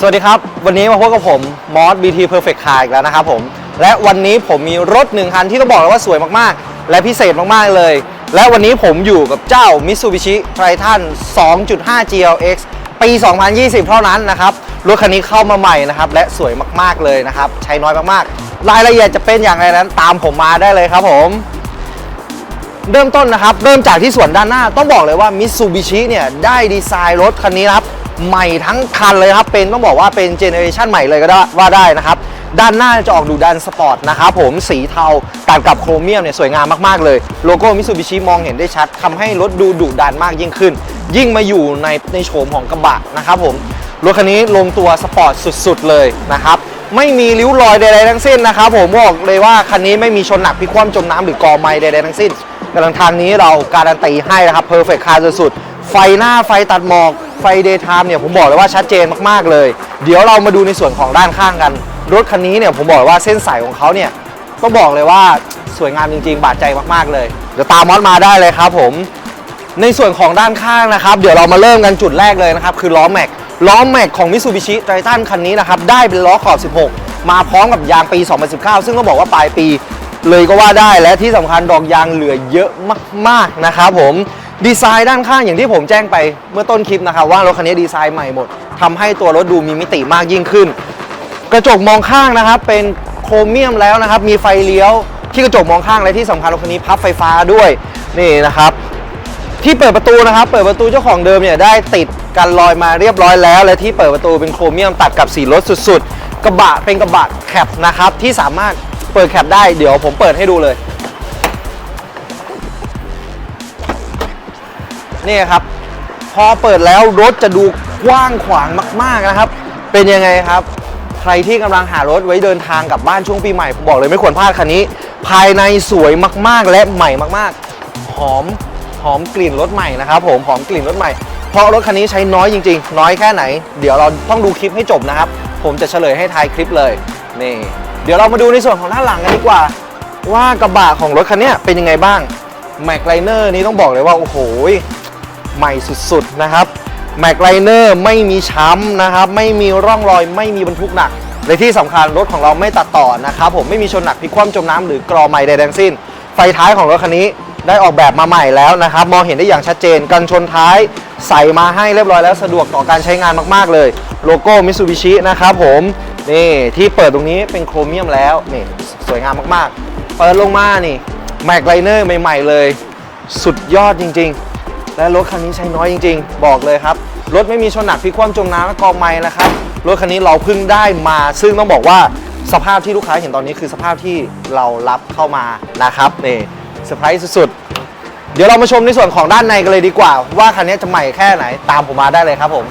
สวัสดีครับ วันนี้มาพบกับผมมอส BT Perfect Car อีกแล้วนะครับผม และวันนี้ผมมีรถหนึ่งคันที่ต้องบอกเลยว่าสวยมากๆ และพิเศษมากๆเลย และวันนี้ผมอยู่กับเจ้า Mitsubishi Triton 2.5 GLX ปี 2020 เท่านั้นนะครับ รถคันนี้เข้ามาใหม่นะครับ และสวยมากๆเลยนะครับ ใช้น้อยมากๆ รายละเอียดจะเป็นอย่างไรนั้น ตามผมมาได้เลยครับผมเริ่มต้นนะครับ เริ่มจากที่ส่วนด้านหน้าต้องบอกเลยว่า Mitsubishi เนี่ยได้ดีไซน์รถคันนี้ครับ ใหม่ทั้งคันเลยครับ เป็นต้องบอกว่าเป็นเจเนอเรชันใหม่เลยก็ได้ว่าได้นะครับ ด้านหน้าจะออกดูดันสปอร์ตนะครับผมสีเทาตัดกับโครเมียมเนี่ยสวยงามมากๆเลย โลโก้ Mitsubishi มองเห็นได้ชัดทำให้รถดูดุดันมากยิ่งขึ้น ยิ่งมาอยู่ในในโฉมของกระบะนะครับผมรถคันนี้ลงตัวสปอร์ตสุดๆเลยนะครับไม่มีริ้วรอยใดๆทั้งสิ้นนะครับผมบอกเลยว่าคันนี้ไม่มีชนหนักพิคว่ำจมน้ำหรือกอไม้ใดๆทั้งสิ้นกำลังทางนี้เราการันตีให้นะครับเพอร์เฟคคาร์สุดๆไฟหน้าไฟตัดหมอก ไฟเดย์ไทม์เนี่ยผมบอกเลยว่าชัดเจนมากๆเลย เดี๋ยวเรามาดูในส่วนของด้านข้างกัน รถคันนี้เนี่ยผมบอกเลยว่าเส้นสายของเขาเนี่ยต้องบอกเลยว่าสวยงามจริง ๆ บาดใจมากๆเลย เดี๋ยวตามมอสมาได้เลยครับผม ในส่วนของด้านข้างนะครับ เดี๋ยวเรามาเริ่มกันจุดแรกเลยนะครับ คือล้อแม็ก ล้อแม็กของ Mitsubishi Triton คันนี้นะครับ ได้เป็นล้อขอบ 16 มาพร้อมกับยางปี 2019 ซึ่งต้องบอกว่าปลายปีเลยก็ว่าได้และที่สำคัญดอกยางเหลือเยอะมากๆนะครับผม ดีไซน์ด้านข้างอย่างที่ผมแจ้งไปเมื่อต้นคลิปนะครับว่ารถคันนี้ดีไซน์ใหม่หมดทำให้ตัวรถดูมีมิติมากยิ่งขึ้น กระจกมองข้างนะครับ เป็นโครเมียมแล้วนะครับ มีไฟเลี้ยวที่กระจกมองข้างและที่สำคัญรถคันนี้พับไฟฟ้าด้วยนี่นะครับ ที่เปิดประตูนะครับ เปิดประตูเจ้าของเดิมเนี่ยได้ติดกันรอยมาเรียบร้อยแล้ว และที่เปิดประตูเป็นโครเมียมตัดกับสีรถสุด ๆ กระบะเป็นกระบะแคปนะครับที่สามารถเปิดแคปได้เดี๋ยวผมเปิดให้ดูเลย นี่ครับ พอเปิดแล้วรถจะดูกว้างขวางมาก ๆนะครับ เป็นยังไงครับ ใครที่กำลังหารถไว้เดินทางกลับบ้านช่วงปีใหม่ผมบอกเลยไม่ควรพลาดคันนี้ ภายในสวยมากๆและใหม่มากๆ หอมหอมกลิ่นรถใหม่นะครับผมหอมกลิ่นรถใหม่ เพราะรถคันนี้ใช้น้อยจริง ๆ น้อยแค่ไหน เดี๋ยวเราต้องดูคลิปให้จบนะครับ ผมจะเฉลยให้ท้ายคลิปเลยนี่เดี๋ยวเรามาดูในส่วนของด้านหลังกันดีกว่า ว่ากระบะของรถคันนี้เป็นยังไงบ้างแม็กไลเนอร์นี้ต้องบอกเลยว่า โอ้โห ใหม่สุดๆนะครับแม็กไลเนอร์ไม่มีช้ำนะครับ ไม่มีร่องรอย ไม่มีบรรทุกหนักและที่สำคัญรถของเราไม่ตัดต่อนะครับผมไม่มีชนหนักพลิกคว่ำจมน้ำหรือกรอใหม่ใดๆทั้งสิ้น ไฟท้ายของรถคันนี้ได้ออกแบบมาใหม่แล้วนะครับ มองเห็นได้อย่างชัดเจนกันชนท้ายใส่มาให้เรียบร้อยแล้วสะดวกต่อการใช้งานมากๆเลย โลโก้มิ t ซูบิชินะครับผมนี่ที่เปิดตรงนี้เป็นโครเมียมแล้วนี่สวยงามมากๆ เปิดลงมานี่แม็กไลเนอร์ใหม่ ๆ เลย สุดยอดจริง ๆ และรถคันนี้ใช้น้อยจริง ๆ บอกเลยครับ รถไม่มีชนหนักพลิกคว่ำจมน้ำและกองไม้นะครับ รถคันนี้เราเพิ่งได้มา ซึ่งต้องบอกว่าสภาพที่ลูกค้าเห็นตอนนี้คือสภาพที่เรารับเข้ามานะครับนี่เซอร์ไพรส์สุดๆเดี๋ยวเรามาชมในส่วนของด้านในกันเลยดีกว่า ว่าคันนี้จะใหม่แค่ไหนตามผมมาได้เลยครับผม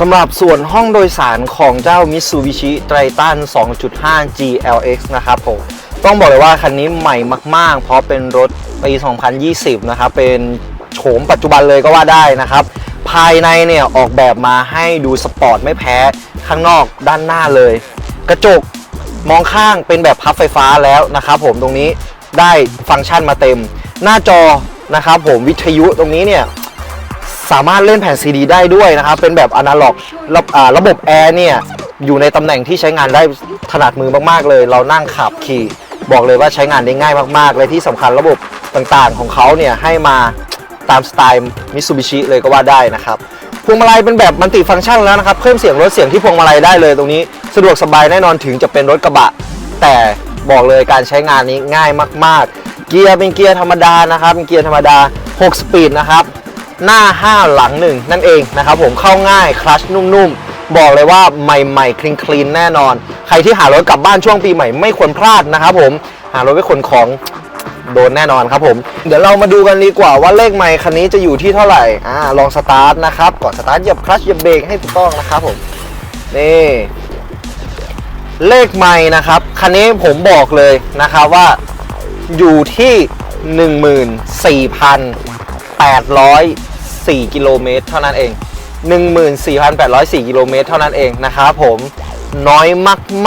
สำหรับส่วนห้องโดยสารของเจ้า Mitsubishi Triton 2.5 GLX นะครับผม ต้องบอกเลยว่าคันนี้ใหม่มาก ๆ เพราะเป็นรถปี 2020 นะครับ เป็นโฉมปัจจุบันเลยก็ว่าได้นะครับ ภายในเนี่ยออกแบบมาให้ดูสปอร์ตไม่แพ้ข้างนอกด้านหน้าเลย กระจกมองข้างเป็นแบบพับไฟฟ้าแล้วนะครับผมตรงนี้ได้ฟังก์ชันมาเต็ม หน้าจอนะครับผมวิทยุตรงนี้เนี่ย สามารถเล่นแผ่นซีดีได้ด้วยนะครับ เป็นแบบอนาล็อกระอ่าระบบแอร์เนี่ย อยู่ในตำแหน่งที่ใช้งานได้ถนัดมือมากๆเลย เรานั่งขับขี่บอกเลยว่าใช้งานได้ง่ายมากๆ และที่สำคัญระบบต่างๆของเขาเนี่ยให้มาตามสไตล์มิ t ซูบิชิเลยก็ว่าได้นะครับ พวงมาลัยเป็นแบบมัลติฟังก์ชันแล้วนะครับ เพิ่มเสียงลดเสียงที่พวงมาลัยได้เลยตรงนี้ สะดวกสบายแน่นอนถึงจะเป็นรถกระบะ แต่บอกเลยการใช้งานนี้ง่ายมาก ๆ เกียร์เป็นเกียร์ธรรมดานะครับเป็นเกียร์ธรรมดา 6 สปีดนะครับ หน้า 5 หลัง1นั่นเองนะครับผมเข้าง่ายคลัชนุ่มๆ บอกเลยว่าใหม่ๆ คลีนคลีนแน่นอน ใครที่หารถกลับบ้านช่วงปีใหม่ไม่ควรพลาดนะครับผมหารถไปขนของโดนแน่นอนครับผม เดี๋ยวเรามาดูกันดีกว่าว่าเลขไมค์คันนี้จะอยู่ที่เท่าไหร่อ่าลองสตาร์ทนะครับก่อนสตาร์ทเหยียบคลัชเหยียบเบรกให้ถูกต้องนะครับผมนี่เลขไมค์นะครับคันนี้ผมบอกเลยนะครับว่าอยู่ที่ 804 กิโลเมตรเท่านั้นเอง 14,804 กิโลเมตรเท่านั้นเองนะครับผมน้อย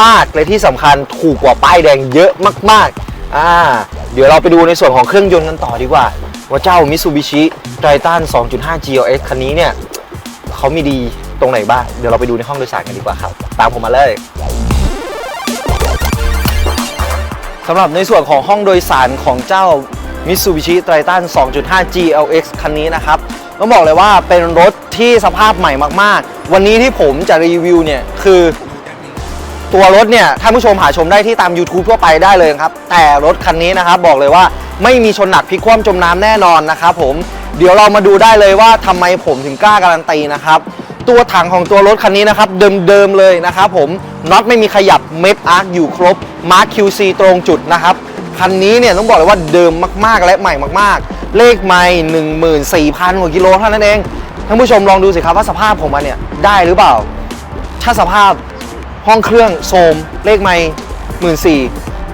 มากๆ และที่สำคัญถูกกว่าป้ายแดงเยอะมากๆอ่าเดี๋ยวเราไปดูในส่วนของเครื่องยนต์กันต่อดีกว่า ว่าเจ้า Mitsubishi Triton 2.5 GLX คันนี้เนี่ยเขามีดีตรงไหนบ้าง เดี๋ยวเราไปดูในห้องโดยสารกันดีกว่าครับ ตามผมมาเลยสำหรับในส่วนของห้องโดยสารของเจ้า Mitsubishi Triton 2.5 GLX คันนี้นะครับต้องบอกเลยว่าเป็นรถที่สภาพใหม่มากๆ วันนี้ที่ผมจะรีวิวเนี่ยคือตัวรถเนี่ยท่านผู้ชมหาชมได้ที่ตาม YouTube ทั่วไปได้เลยครับ แต่รถคันนี้นะครับบอกเลยว่าไม่มีชนหนักพลิกคว่ำจมน้ำแน่นอนนะครับผมเดี๋ยวเรามาดูได้เลยว่าทำไมผมถึงกล้าการันตีนะครับตัวถังของตัวรถคันนี้นะครับเดิมๆเลยนะครับผมน็อตไม่มีขยับเม็ดอาร์คอยู่ครบมาร์ค QC ตรงจุดนะครับ คันนี้เนี่ยต้องบอกเลยว่าเดิมมากๆ และใหม่มากๆ เลขไม่14,000กว่ากิโลเท่านั้นเองท่านผู้ชมลองดูสิครับว่าสภาพของมันเนี่ยได้หรือเปล่า ถ้าสภาพห้องเครื่องโทรมเลขไม่หมื่นสี่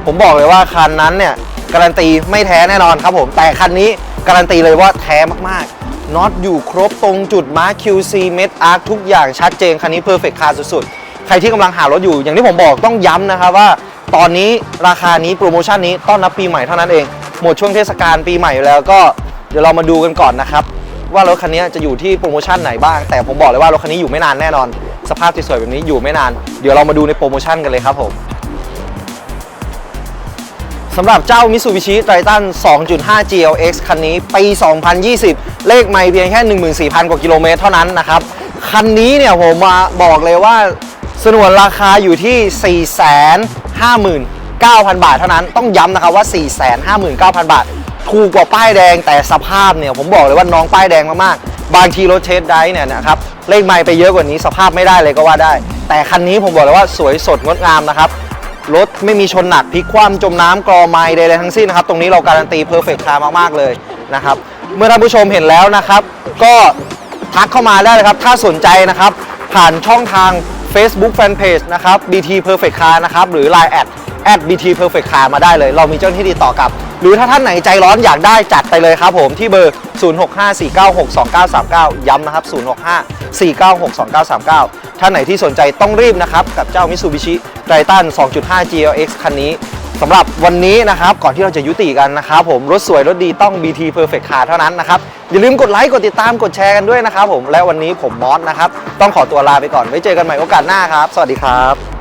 ผมบอกเลยว่าคันนั้นเนี่ยการันตีไม่แท้แน่นอนครับผมแต่คันนี้การันตีเลยว่าแท้มากๆน็อตอยู่ครบตรงจุดมาร์ค QC เม็ดอาร์คทุกอย่างชัดเจนคันนี้เพอร์เฟกต์คาร์สุดๆ ใครที่กำลังหารถอยู่ อย่างที่ผมบอกต้องย้ำนะครับว่า ตอนนี้ราคานี้โปรโมชั่นนี้ต้อนรับปีใหม่เท่านั้นเอง หมดช่วงเทศกาลปีใหม่อยู่แล้วก็เดี๋ยวเรามาดูกันก่อนนะครับ ว่ารถคันนี้จะอยู่ที่โปรโมชั่นไหนบ้าง แต่ผมบอกเลยว่ารถคันนี้อยู่ไม่นานแน่นอน สภาพสวยๆแบบนี้อยู่ไม่นาน เดี๋ยวเรามาดูในโปรโมชั่นกันเลยครับผมสำหรับเจ้า Mitsubishi Triton 2.5 GLX คันนี้ปี 2020 เลขไม่เพียงแค่ 14,000 กว่ากิโลเมตรเท่านั้นนะครับ คันนี้เนี่ยผมมาบอกเลยว่าสนวนราคาอยู่ที่ 459,000 บาทเท่านั้นต้องย้ำนะครับว่า 459,000 บาท ถูกกว่าป้ายแดงแต่สภาพเนี่ยผมบอกเลยว่าน้องป้ายแดงมากๆ บางทีรถเชดไดร์เนี่ยนะครับเลขไม่ไปเยอะกว่านี้สภาพไม่ได้เลยก็ว่าได้ แต่คันนี้ผมบอกเลยว่าสวยสดงดงามนะครับรถไม่มีชนหนักพลิกคว่ำจมน้ำกรอไม้ใดๆทั้งสิ้นนะครับตรงนี้เราการันตีเพอร์เฟกต์คาร์มากๆเลยนะครับเมื่อท่านผู้ชมเห็นแล้วนะครับ ก็ทักเข้ามาได้เลยครับ ถ้าสนใจนะครับ ผ่านช่องทาง Facebook Fanpage นะครับ BT Perfect Car นะครับ หรือ Line แอด at BT Perfect Car มาได้เลย เรามีเจ้าหน้าที่ติดต่อกลับ หรือถ้าท่านไหนใจร้อนอยากได้จัดไปเลยครับผม ที่เบอร์ 0654962939 ย้ำนะครับ 0654962939 ท่านไหนที่สนใจต้องรีบนะครับ กับเจ้า Mitsubishi Triton 2.5 GLX คันนี้ สำหรับวันนี้นะครับก่อนที่เราจะยุติกันนะครับผมรถสวยรถดีต้อง BT Perfect Car เท่านั้นนะครับอย่าลืมกดไลค์กดติดตามกดแชร์กันด้วยนะครับผมและวันนี้ผมมอสนะครับต้องขอตัวลาไปก่อนไว้เจอกันใหม่โอกาสหน้าครับ สวัสดีครับ